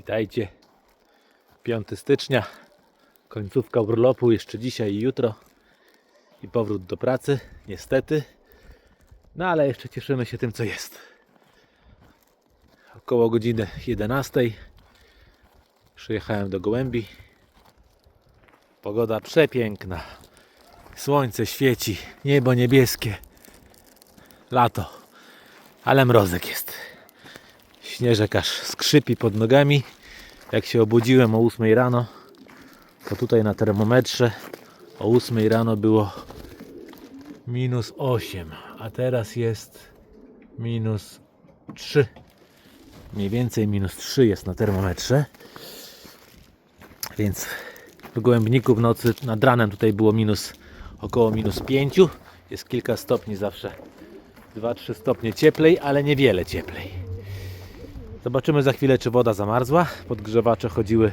Witajcie. 5 stycznia. Końcówka urlopu jeszcze dzisiaj i jutro. I powrót do pracy, niestety. No ale jeszcze cieszymy się tym, co jest. Około godziny 11 przyjechałem do Gołębi. Pogoda przepiękna. Słońce świeci, niebo niebieskie. Lato, ale mrozek jest. Śnieżek aż skrzypi pod nogami. Jak się obudziłem o 8 rano, to tutaj na termometrze o 8 rano było minus 8, a teraz jest minus 3. Mniej więcej minus 3 jest na termometrze. Więc w Gołębniku w nocy nad ranem tutaj było minus około minus 5. Jest kilka stopni zawsze. 2-3 stopnie cieplej, ale niewiele cieplej. Zobaczymy za chwilę, czy woda zamarzła. Podgrzewacze chodziły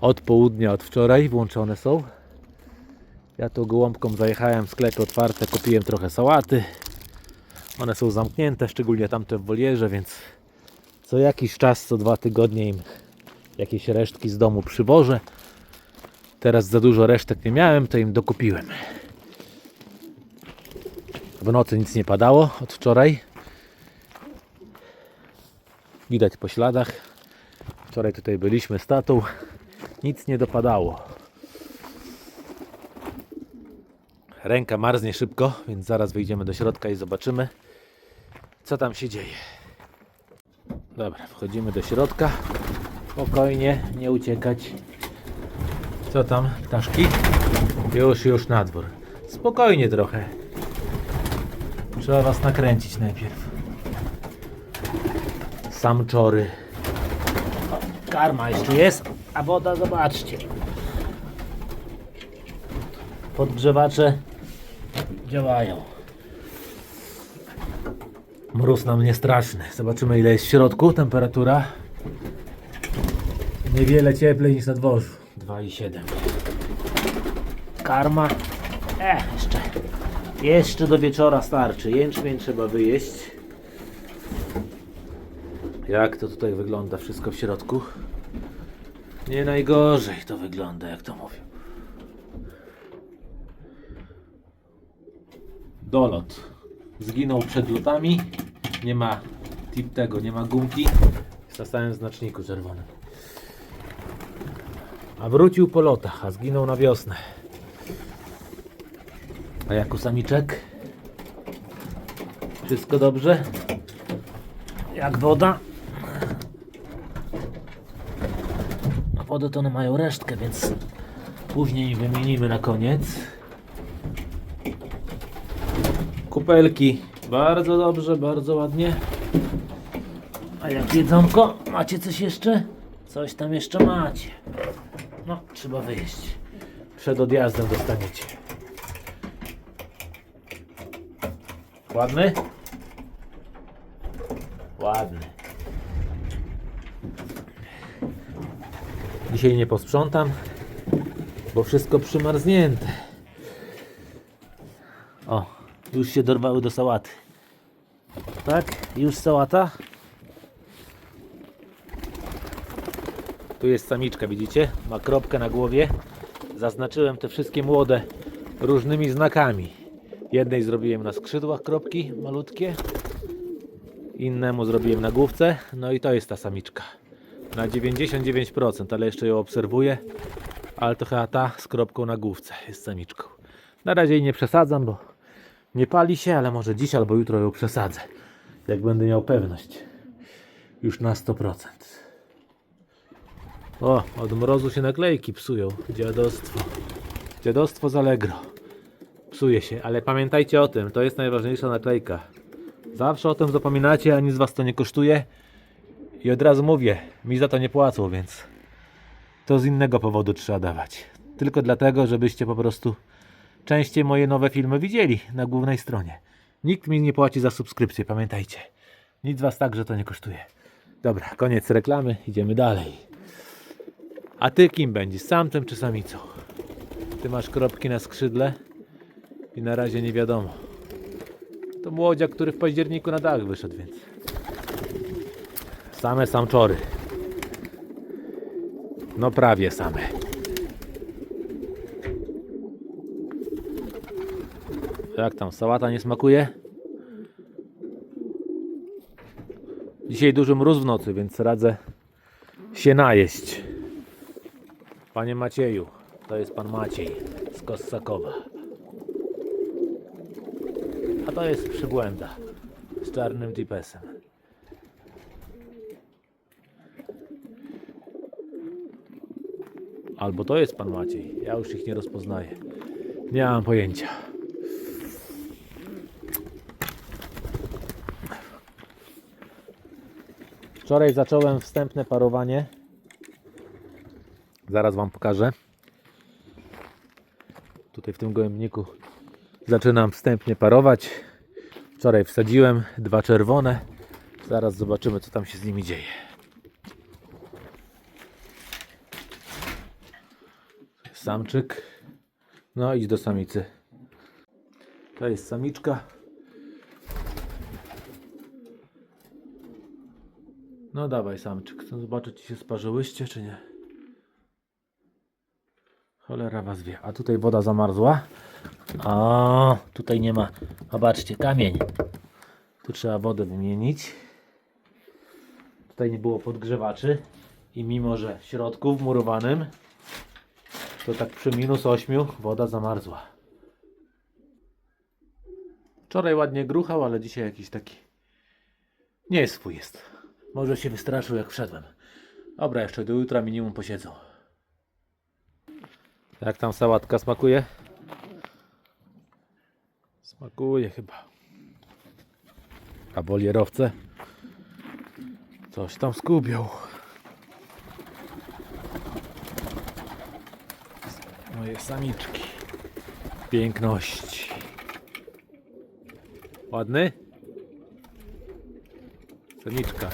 od południa, od wczoraj, włączone są. Ja tu gołąbką zajechałem, sklepy otwarte, kupiłem trochę sałaty. One są zamknięte, szczególnie tamte w wolierze, więc co jakiś czas, co dwa tygodnie im jakieś resztki z domu przywożę. Teraz za dużo resztek nie miałem, to im dokupiłem. W nocy nic nie padało od wczoraj. Widać po śladach. Wczoraj tutaj byliśmy z tatą. Nic nie dopadało. Ręka marznie szybko, więc zaraz wyjdziemy do środka i zobaczymy, co tam się dzieje. Dobra, wchodzimy do środka. Spokojnie, nie uciekać. Co tam, ptaszki? Już, już na dwór. Spokojnie trochę. Trzeba was nakręcić najpierw. Samczory. O, karma jeszcze jest, a woda zobaczcie. Podgrzewacze działają. Mróz nam nie straszny. Zobaczymy ile jest w środku temperatura. Niewiele cieplej niż na dworzu. 2,7. Karma. E, jeszcze. Jeszcze do wieczora starczy. Jęczmień trzeba wyjeść. Jak to tutaj wygląda wszystko w środku? Nie najgorzej to wygląda, jak to mówią. Dolot. Zginął przed lutami. Nie ma tip tego, nie ma gumki. Jest na stałym znaczniku czerwonym. A wrócił po lotach, a zginął na wiosnę. A jak u samiczek? Wszystko dobrze? Jak woda? Wodę to one mają resztkę, więc później wymienimy na koniec. Kupelki. Bardzo dobrze, bardzo ładnie. A jak jedzonko? Macie coś jeszcze? Coś tam jeszcze macie. No, trzeba wyjeść. Przed odjazdem dostaniecie. Ładny? Ładny. Dzisiaj nie posprzątam, bo wszystko przymarznięte. O, już się dorwały do sałaty. Tak? Już sałata? Tu jest samiczka, widzicie? Ma kropkę na głowie. Zaznaczyłem te wszystkie młode różnymi znakami. Jednej zrobiłem na skrzydłach kropki malutkie, innemu zrobiłem na główce, no i to jest ta samiczka. Na 99%, ale jeszcze ją obserwuję, ale to chyba ta z kropką na główce jest samiczką. Na razie jej nie przesadzam, bo nie pali się, ale może dziś albo jutro ją przesadzę, jak będę miał pewność. Już na 100%. O, od mrozu się naklejki psują. Dziadostwo. Dziadostwo z Allegro. Psuje się, ale pamiętajcie o tym, to jest najważniejsza naklejka. Zawsze o tym zapominacie, a nic was to nie kosztuje. I od razu mówię, mi za to nie płacą, więc to z innego powodu trzeba dawać. Tylko dlatego, żebyście po prostu częściej moje nowe filmy widzieli na głównej stronie. Nikt mi nie płaci za subskrypcję, pamiętajcie. Nic was także to nie kosztuje. Dobra, koniec reklamy, idziemy dalej. A ty kim będziesz? Samcem czy samicą? Ty masz kropki na skrzydle i na razie nie wiadomo. To młodziak, który w październiku na dach wyszedł, więc same samczory. No prawie same. Jak tam, sałata nie smakuje? Dzisiaj duży mróz w nocy, więc radzę się najeść. Panie Macieju, to jest pan Maciej z Kossakowa. A to jest przybłęda z czarnym GPS-em. Albo to jest pan Maciej. Ja już ich nie rozpoznaję. Nie mam pojęcia. Wczoraj zacząłem wstępne parowanie. Zaraz wam pokażę. Tutaj w tym gołębniku zaczynam wstępnie parować. Wczoraj wsadziłem dwa czerwone. Zaraz zobaczymy, co tam się z nimi dzieje. Samczyk. No idź do samicy. To jest samiczka. No dawaj samczyk. Chcę zobaczyć, czy się sparzyłyście, czy nie. Cholera was wie. A tutaj woda zamarzła. O, tutaj nie ma. Zobaczcie, kamień. Tu trzeba wodę wymienić. Tutaj nie było podgrzewaczy. I mimo, że w środku wmurowanym, to tak przy minus 8 woda zamarzła. Wczoraj ładnie gruchał, ale dzisiaj jakiś taki nie swój jest. Może się wystraszył jak wszedłem. Dobra, jeszcze do jutra minimum posiedzą. Jak tam sałatka smakuje? Smakuje chyba. A bolierowce? Coś tam skubią. Moje samiczki. Piękności. Ładny? Samiczka.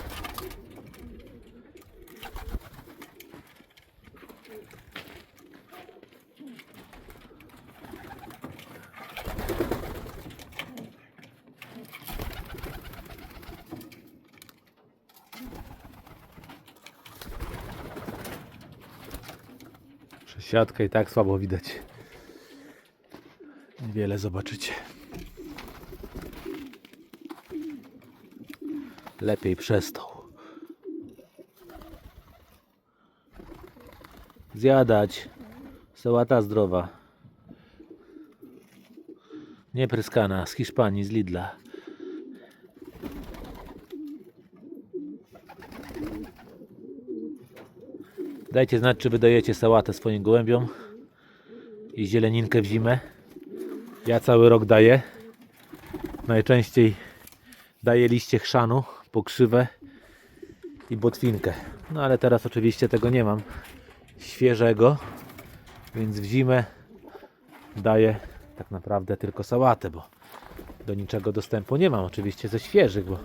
Siatkę i tak słabo widać. Niewiele zobaczycie. Lepiej przestał. Zjadać. Sałata zdrowa. Niepryskana z Hiszpanii, z Lidla. Dajcie znać, czy wydajecie sałatę swoim gołębiom i zieleninkę w zimę. Ja cały rok daję. Najczęściej daję liście chrzanu, pokrzywę i botwinkę. No ale teraz oczywiście tego nie mam świeżego, więc w zimę daję tak naprawdę tylko sałatę, bo do niczego dostępu nie mam oczywiście ze świeżych, bo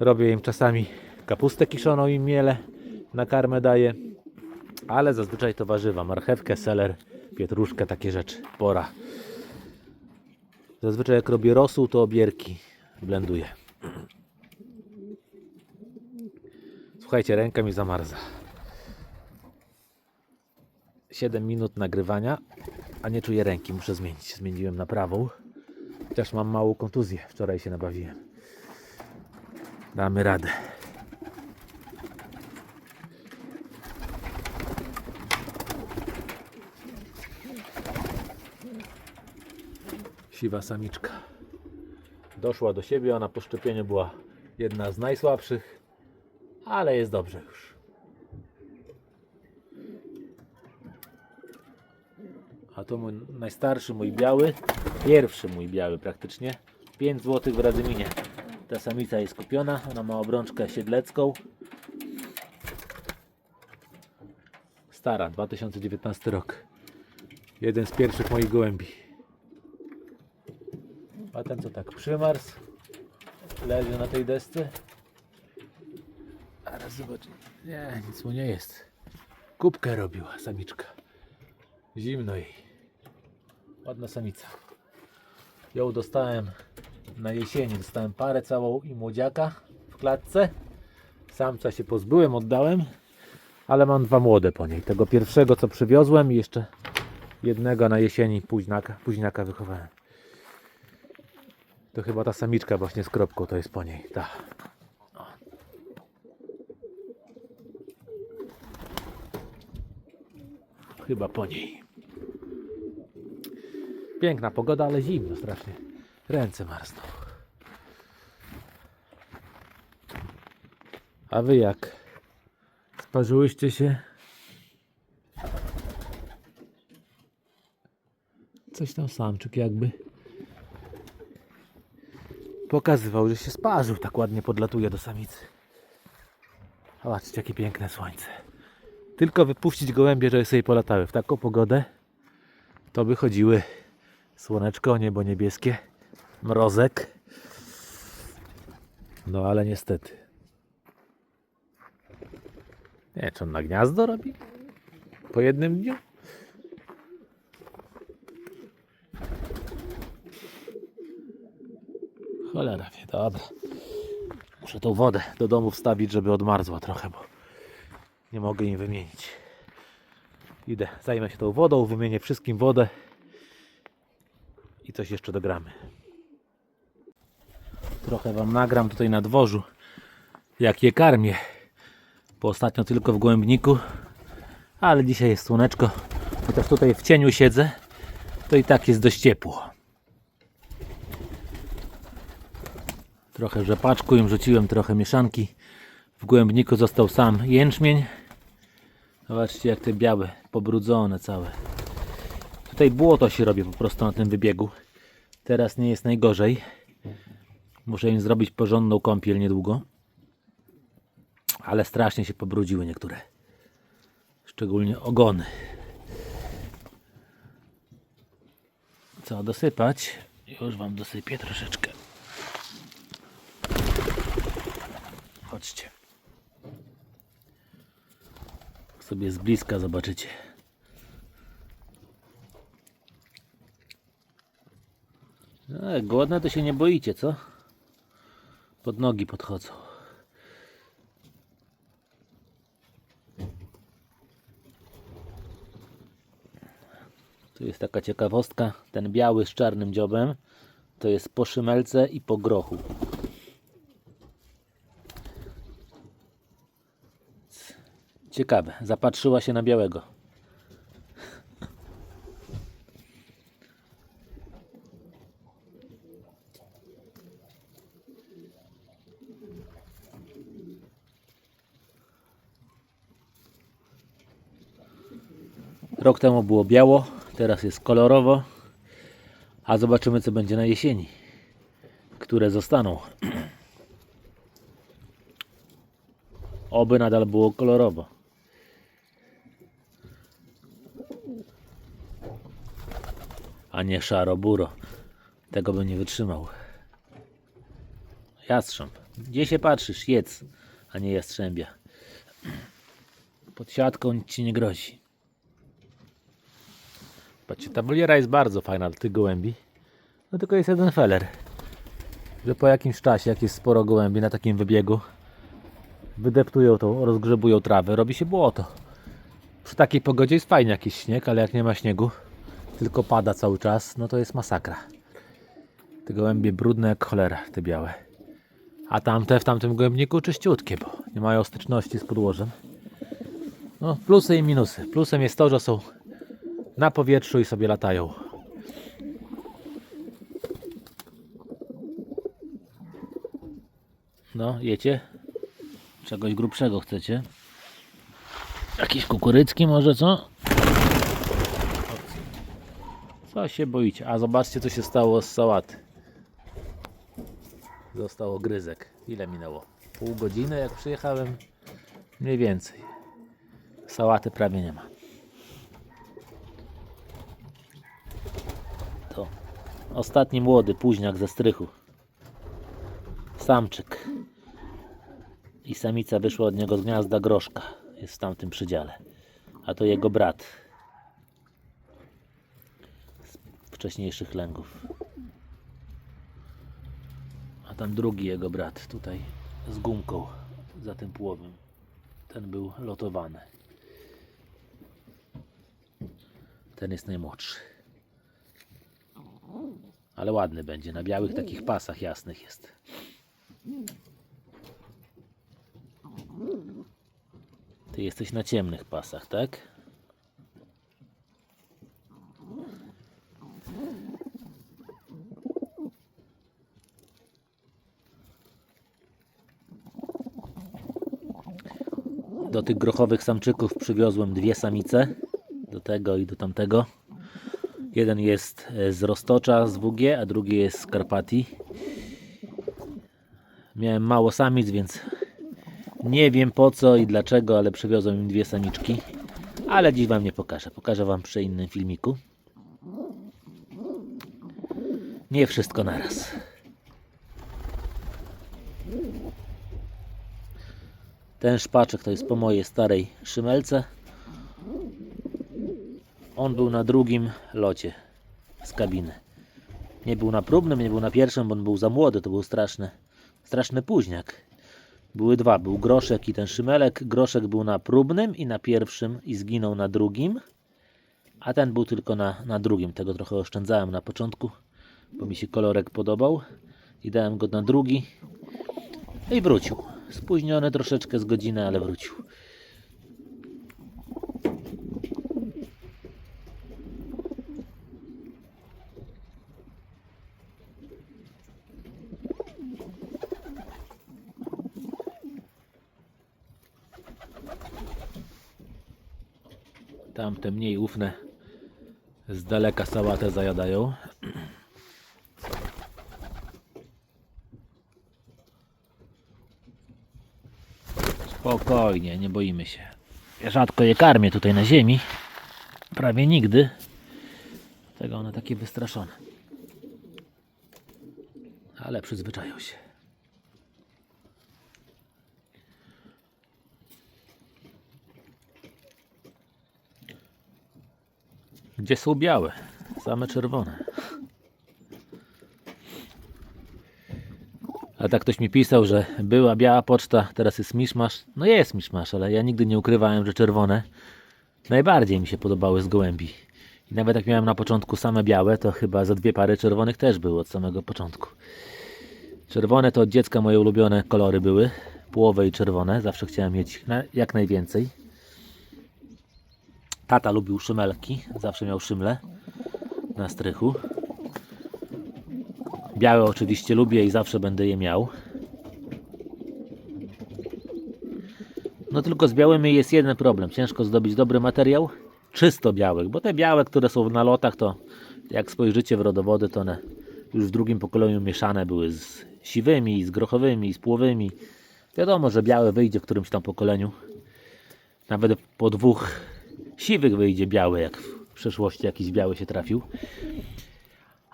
robię im czasami kapustę kiszoną i miele na karmę daję, ale zazwyczaj to warzywa, marchewkę, seler, pietruszkę, takie rzeczy, pora. Zazwyczaj jak robię rosół, to obierki blenduję. Słuchajcie, ręka mi zamarza. 7 minut nagrywania, a nie czuję ręki, muszę zmienić. Zmieniłem na prawą. Też mam małą kontuzję, wczoraj się nabawiłem. Damy radę. Siwa samiczka. Doszła do siebie, ona po szczepieniu była jedna z najsłabszych, ale jest dobrze już. A to mój najstarszy, mój biały, pierwszy mój biały praktycznie. 5 zł w Radzyminie. Ta samica jest kupiona, ona ma obrączkę siedlecką. Stara, 2019 rok. Jeden z pierwszych moich gołębi. A ten co tak przymarzł, leży na tej desce. Zaraz zobacz. Nie, nic mu nie jest. Kubkę robiła samiczka. Zimno jej. Ładna samica. Ją dostałem na jesieni. Dostałem parę całą i młodziaka w klatce. Samca się pozbyłem, oddałem. Ale mam dwa młode po niej. Tego pierwszego co przywiozłem i jeszcze jednego na jesieni późniaka, późniaka wychowałem. To chyba ta samiczka właśnie z kropką to jest po niej. Ta. Chyba po niej. Piękna pogoda, ale zimno strasznie. Ręce marzną. A wy jak? Sparzyłyście się? Coś tam samczyk jakby pokazywał, że się sparzył. Tak ładnie podlatuje do samicy. Zobaczcie, jakie piękne słońce. Tylko wypuścić gołębie, żeby sobie polatały. W taką pogodę to by chodziły słoneczko, niebo niebieskie, mrozek. No ale niestety. Nie, czy on na gniazdo robi? Po jednym dniu? Cholera wie, dobra. Muszę tą wodę do domu wstawić, żeby odmarzła trochę, bo nie mogę im wymienić. Idę, zajmę się tą wodą, wymienię wszystkim wodę i coś jeszcze dogramy. Trochę Wam nagram tutaj na dworzu, jak je karmię. Bo ostatnio tylko w gołębniku, ale dzisiaj jest słoneczko. Chociaż tutaj w cieniu siedzę, to i tak jest dość ciepło. Trochę rzepaczku im rzuciłem, trochę mieszanki. W głębniku został sam jęczmień. Zobaczcie jak te białe, pobrudzone całe. Tutaj błoto się robi po prostu na tym wybiegu. Teraz nie jest najgorzej. Muszę im zrobić porządną kąpiel niedługo. Ale strasznie się pobrudziły niektóre. Szczególnie ogony. Co dosypać? Już wam dosypię troszeczkę. Chodźcie. Sobie z bliska zobaczycie. Jak głodne to się nie boicie, co? Pod nogi podchodzą. Tu jest taka ciekawostka. Ten biały z czarnym dziobem to jest po szymelce i po grochu. Ciekawe, zapatrzyła się na białego. Rok temu było biało, teraz jest kolorowo. A zobaczymy co będzie na jesieni. Które zostaną. Oby nadal było kolorowo. A nie szaro-buro. Tego bym nie wytrzymał. Jastrząb. Gdzie się patrzysz? Jedz, a nie jastrzębia. Pod siatką nic ci nie grozi. Patrzcie, ta woliera jest bardzo fajna dla tych gołębi. No tylko jest jeden feller. Że po jakimś czasie, jak jest sporo gołębi na takim wybiegu, wydeptują to, rozgrzebują trawę, robi się błoto. Przy takiej pogodzie jest fajnie jakiś śnieg, ale jak nie ma śniegu, tylko pada cały czas, no to jest masakra. Te gołębie brudne jak cholera, te białe. A tamte w tamtym gołębniku czyściutkie, bo nie mają styczności z podłożem. No, plusy i minusy. Plusem jest to, że są na powietrzu i sobie latają. No, jecie? Czegoś grubszego chcecie? Jakieś kukurycki może, co? Co się boicie? A zobaczcie, co się stało z sałaty. Został gryzek. Ile minęło? Pół godziny, jak przyjechałem? Mniej więcej. Sałaty prawie nie ma. To ostatni młody późniak ze strychu. Samczyk. I samica wyszła od niego z gniazda groszka. Jest w tamtym przydziale. A to jego brat. Z wcześniejszych lęgów. A tam drugi jego brat tutaj z gumką za tym płowem. Ten był lotowany. Ten jest najmłodszy. Ale ładny będzie. Na białych takich pasach jasnych jest. Ty jesteś na ciemnych pasach, tak? Do tych grochowych samczyków przywiozłem dwie samice. Do tego i do tamtego. Jeden jest e, z Roztocza, z WG, a drugi jest z Karpatii. Miałem mało samic, więc nie wiem po co i dlaczego, ale przywiozłem im dwie samiczki. Ale dziś Wam nie pokażę. Pokażę Wam przy innym filmiku. Nie wszystko naraz. Ten szpaczek to jest po mojej starej szymelce. On był na drugim locie z kabiny. Nie był na próbnym, nie był na pierwszym, bo on był za młody. To był straszny, straszny późniak. Były dwa. Był groszek i ten szymelek. Groszek był na próbnym i na pierwszym i zginął na drugim. A ten był tylko na, na drugim. Tego trochę oszczędzałem na początku, bo mi się kolorek podobał. I dałem go na drugi. I wrócił. Spóźniony troszeczkę z godziny, ale wrócił. Tamte mniej ufne z daleka sałatę zajadają. Spokojnie, nie boimy się. Ja rzadko je karmię tutaj na ziemi. Prawie nigdy. Dlatego one takie wystraszone. Ale przyzwyczają się. Gdzie są białe? Same czerwone. A tak ktoś mi pisał, że była biała poczta, teraz jest miszmasz. No jest miszmasz, ale ja nigdy nie ukrywałem, że czerwone najbardziej mi się podobały z gołębi. I nawet jak miałem na początku same białe, to chyba za dwie pary czerwonych też było od samego początku. Czerwone to od dziecka moje ulubione kolory były. Płowe i czerwone. Zawsze chciałem mieć jak najwięcej. Tata lubił szymelki. Zawsze miał szymle na strychu. Białe oczywiście lubię i zawsze będę je miał. No tylko z białymi jest jeden problem. Ciężko zdobyć dobry materiał. Czysto białych, bo te białe, które są na lotach, to jak spojrzycie w rodowody, to one już w drugim pokoleniu mieszane były z siwymi, z grochowymi, z płowymi. Wiadomo, że białe wyjdzie w którymś tam pokoleniu. Nawet po dwóch siwych wyjdzie biały, jak w przeszłości jakiś biały się trafił.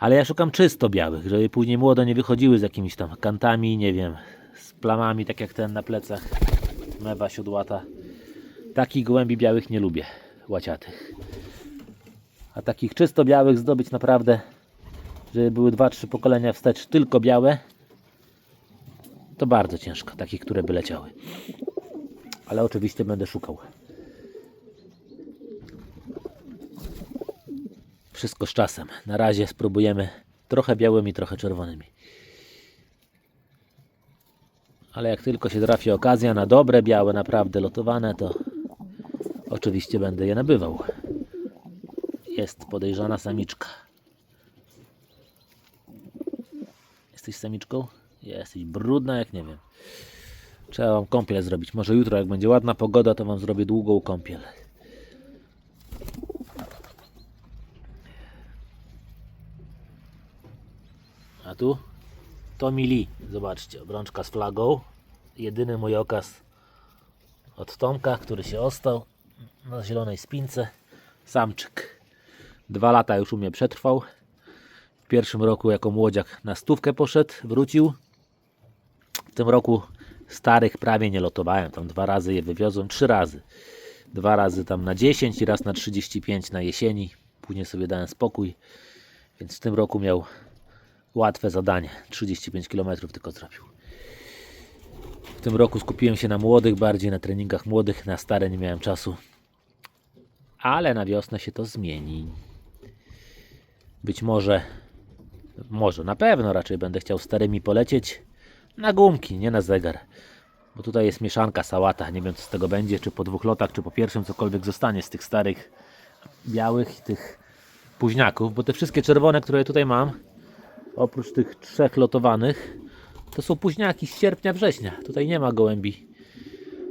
Ale ja szukam czysto białych, żeby później młode nie wychodziły z jakimiś tam kantami, nie wiem, z plamami, tak jak ten na plecach. Mewa siodłata. Takich gołębi białych nie lubię, łaciatych. A takich czysto białych zdobyć naprawdę, żeby były 2-3 pokolenia wstecz tylko białe, to bardzo ciężko, takich, które by leciały. Ale oczywiście będę szukał. Wszystko z czasem. Na razie spróbujemy trochę białymi, trochę czerwonymi. Ale jak tylko się trafi okazja na dobre białe, naprawdę lotowane, to oczywiście będę je nabywał. Jest podejrzana samiczka. Jesteś samiczką? Jesteś brudna jak nie wiem. Trzeba wam kąpiel zrobić. Może jutro, jak będzie ładna pogoda, to wam zrobię długą kąpiel. A tu Tommy Lee. Zobaczcie, obrączka z flagą. Jedyny mój okaz od Tomka, który się ostał na zielonej spince. Samczyk. Dwa lata już u mnie przetrwał. W pierwszym roku jako młodziak na stówkę poszedł, wrócił. W tym roku starych prawie nie lotowałem. Tam dwa razy je wywiozłem, trzy razy. Dwa razy tam na 10 i raz na 35 na jesieni. Później sobie dałem spokój. Więc w tym roku miał łatwe zadanie. 35 km tylko zrobił. W tym roku skupiłem się na młodych, bardziej na treningach młodych, na stare nie miałem czasu. Ale na wiosnę się to zmieni. Być może, może na pewno raczej będę chciał starymi polecieć na gumki, nie na zegar. Bo tutaj jest mieszanka, sałata. Nie wiem co z tego będzie, czy po dwóch lotach, czy po pierwszym cokolwiek zostanie z tych starych białych i tych późniaków. Bo te wszystkie czerwone, które tutaj mam, oprócz tych trzech lotowanych, to są późniaki z sierpnia, września. Tutaj nie ma gołębi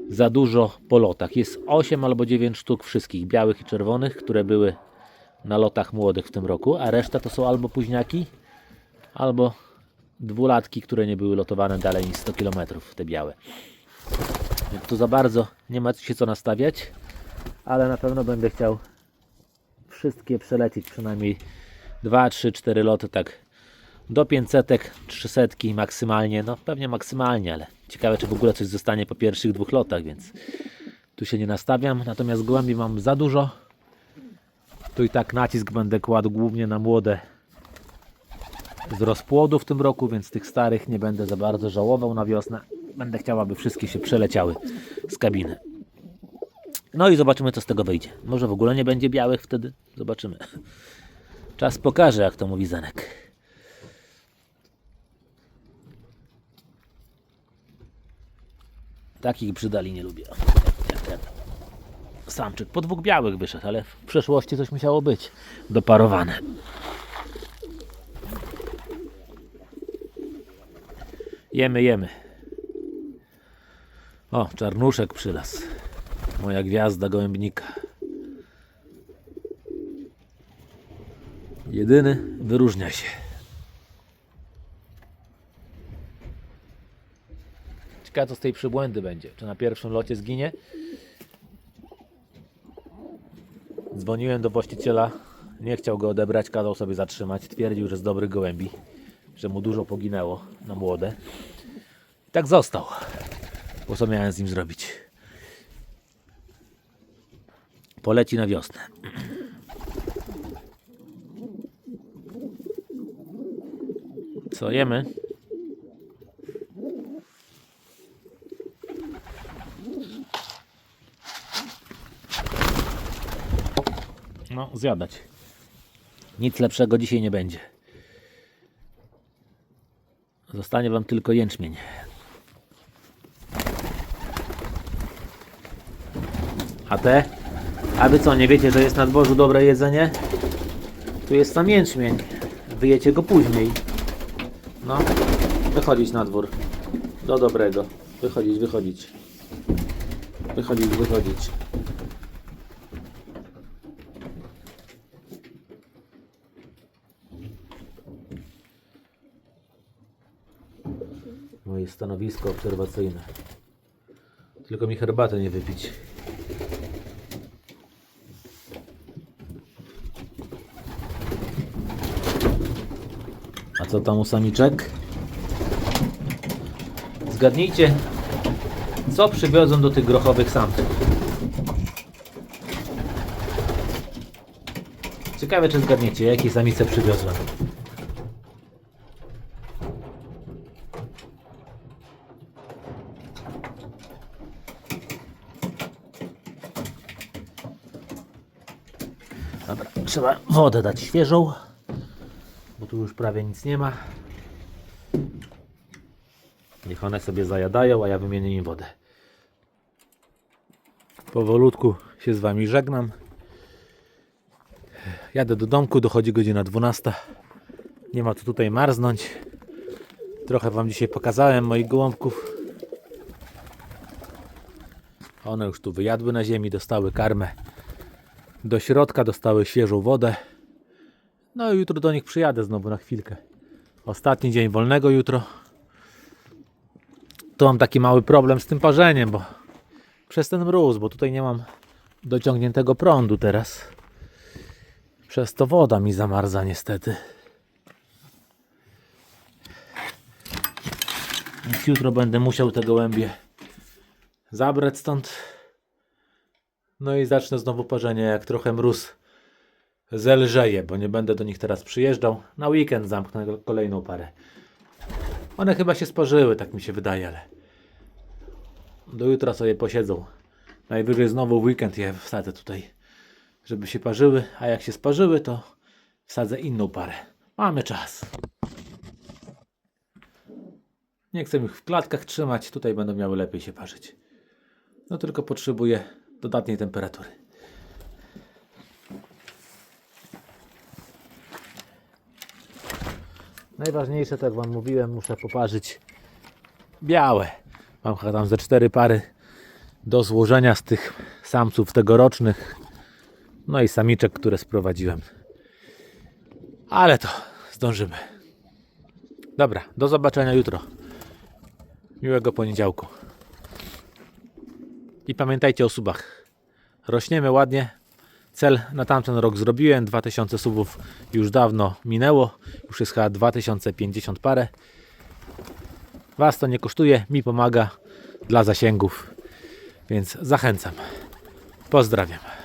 za dużo po lotach. Jest 8 albo 9 sztuk wszystkich białych i czerwonych, które były na lotach młodych w tym roku, a reszta to są albo późniaki, albo dwulatki, które nie były lotowane dalej niż 100 km, te białe. Więc tu za bardzo nie ma się co nastawiać, ale na pewno będę chciał wszystkie przelecieć, przynajmniej 2, 3, 4 loty, tak do 500, 300 maksymalnie, no pewnie maksymalnie, ale ciekawe czy w ogóle coś zostanie po pierwszych dwóch lotach, więc tu się nie nastawiam, natomiast gołębi mam za dużo, tu i tak nacisk będę kładł głównie na młode z rozpłodu w tym roku, więc tych starych nie będę za bardzo żałował na wiosnę. Będę chciał, aby wszystkie się przeleciały z kabiny. No i zobaczymy, co z tego wyjdzie. Może w ogóle nie będzie białych wtedy? Zobaczymy. Czas pokaże, jak to mówi Zenek. Takich brzydali nie lubię. Samczyk. Po dwóch białych wyszedł, ale w przeszłości coś musiało być doparowane. Jemy, jemy. O, czarnuszek przylas. Moja gwiazda gołębnika. Jedyny wyróżnia się. Ciekawe co z tej przybłędy będzie. Czy na pierwszym locie zginie? Dzwoniłem do właściciela. Nie chciał go odebrać, kazał sobie zatrzymać. Twierdził, że z dobrych gołębi. Że mu dużo poginęło na młode. I tak został. Bo co miałem z nim zrobić? Poleci na wiosnę. Co jemy? No, zjadać. Nic lepszego dzisiaj nie będzie. Zostanie Wam tylko jęczmień. A te? A Wy co, nie wiecie, że jest na dworzu dobre jedzenie? Tu jest sam jęczmień. Wyjecie go później. No, wychodzić na dwór. Do dobrego. Wychodzić, wychodzić. Wychodzić, wychodzić. Stanowisko obserwacyjne. Tylko mi herbatę nie wypić. A co tam u samiczek? Zgadnijcie, co przywiozłem do tych grochowych samców. Ciekawe, czy zgadniecie, jakie samice przywiozłem. Dobra, trzeba wodę dać świeżą, bo tu już prawie nic nie ma. Niech one sobie zajadają, a ja wymienię im wodę. Powolutku się z Wami żegnam. Jadę do domku, dochodzi godzina 12. Nie ma co tutaj marznąć. Trochę Wam dzisiaj pokazałem moich gołąbków. One już tu wyjadły na ziemi, dostały karmę. Do środka dostały świeżą wodę. No i jutro do nich przyjadę znowu na chwilkę. Ostatni dzień wolnego jutro. To mam taki mały problem z tym parzeniem, bo przez ten mróz, bo tutaj nie mam dociągniętego prądu teraz. Przez to woda mi zamarza niestety. Więc jutro będę musiał te gołębie zabrać stąd. No i zacznę znowu parzenie, jak trochę mróz zelżeje, bo nie będę do nich teraz przyjeżdżał. Na weekend zamknę kolejną parę. One chyba się spożyły, tak mi się wydaje, ale Do jutra sobie posiedzą. Najwyżej znowu w weekend je wsadzę tutaj, żeby się parzyły, a jak się sparzyły, to wsadzę inną parę. Mamy czas. Nie chcę ich w klatkach trzymać, tutaj będą miały lepiej się parzyć. No tylko potrzebuję dodatniej temperatury. Najważniejsze, tak jak Wam mówiłem, muszę poparzyć białe. Mam chyba tam ze cztery pary do złożenia z tych samców tegorocznych. No i samiczek, które sprowadziłem. Ale to zdążymy. Dobra, do zobaczenia jutro. Miłego poniedziałku. I pamiętajcie o subach. Rośniemy ładnie. Cel na tamten rok zrobiłem. 2000 subów już dawno minęło. Już jest chyba 2050 parę. Was to nie kosztuje, mi pomaga dla zasięgów. Więc zachęcam. Pozdrawiam.